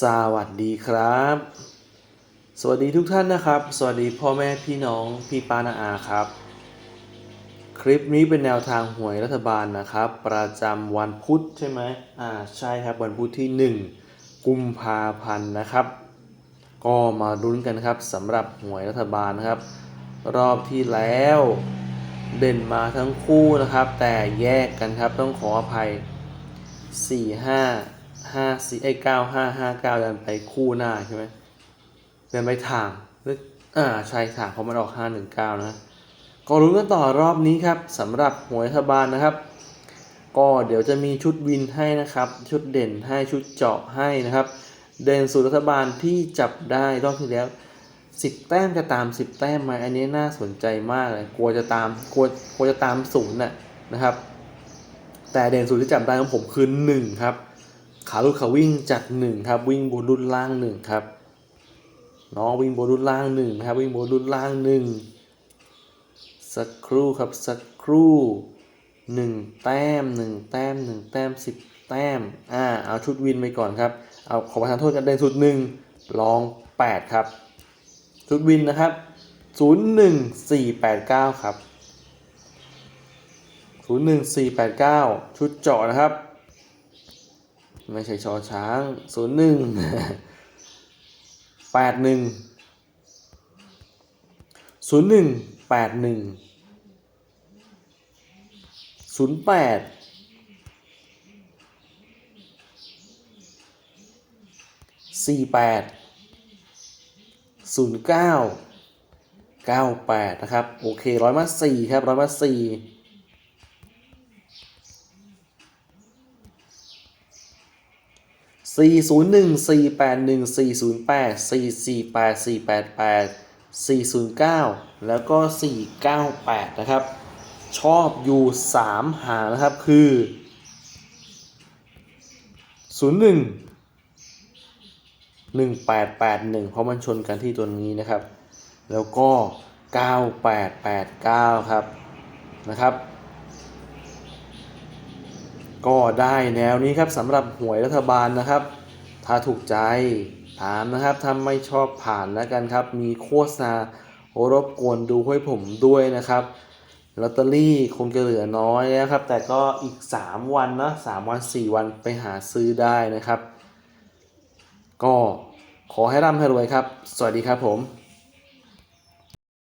สวัสดีครับ สวัสดีทุกท่านนะครับ สวัสดีพ่อแม่พี่น้องพี่ป้านาอาครับ คลิปนี้เป็นแนวทางหวยรัฐบาลนะครับ ประจำวันพุธใช่ไหมอ่าใช่ครับวันพุธที่ 1 กุมภาพันธ์นะครับ ก็มาลุ้นกันครับสำหรับหวยรัฐบาลนะครับ รอบที่แล้วเด่นมาทั้งคู่นะครับ แต่แยกกันครับต้องขออภัยสี่ห้า ห้าสี่ไอ้เก้าห้าห้าเก้าเดินไปคู่หน้าใช่ไหมเดินไปทางหรืออ่าใช่ทางเพราะมันออกห้าหนึ่งเก้านะก็รู้กันต่อรอบนี้ครับสำหรับหวยรัฐบาลนะครับ ก็เดี๋ยวจะมีชุดวินให้นะครับ ชุดเด่นให้ชุดเจาะให้นะครับ เด่นสู่รัฐบาลที่จับได้รอบที่แล้ว10แต้มจะตาม10แต้มไหมอันนี้น่าสนใจมากเลยกลัวจะตามกลัวกลัวจะตามศูนย์น่ะนะครับ แต่เด่นสุดที่จับได้ของผมคือ1ครับ ขาลุกขาวิ่งจัด1ครับ วิ่งบนรุ่นล่าง1ครับน้องวิ่งบนรุ่นล่าง1นะครับวิ่งบนรุ่นล่าง1สักครู่ครับสักครู่1แต้ม1แต้ม1แต้ม10แต้มอ่าเอาชุดวินไปก่อนครับเอาขอประทานโทษกันเด่นสุด1ลอง8ครับ ชุดวินนะครับ01489ครับ01489ชุดเจาะนะครับไม่ใช่ชอช้าง01 81 01 81 08 48 09 98นะครับ ไม่ใช่ชอช้างศูนย์หนึ่งแปดหนึ่งศูนย์หนึ่งแปดหนึ่งศูนย์แปดสี่แปดศูนย์เก้าเก้าแปดนะครับ โอเคร้อยมาสี่ครับร้อยมาสี่ เก้าแปดนะครับ ชอบอยู่สามหางนะครับคือศูนย์หนึ่ง1881 เพราะมันชนกันที่ตัวนี้นะครับ แล้วก็ 9889 ครับนะครับ ก็ได้แนวนี้ครับสำหรับหวยรัฐบาลนะครับ ถ้าถูกใจตามนะครับถ้าไม่ชอบผ่านแล้วกันครับ มีโฆษณารบกวนดูให้ผมด้วยนะครับลอตเตอรี่คงจะเหลือน้อยแล้วครับ แต่ก็อีก 3 วันนะ3วัน 4 วันไปหาซื้อได้นะครับ ก็ขอให้ร่ำให้รวยครับ สวัสดีครับผม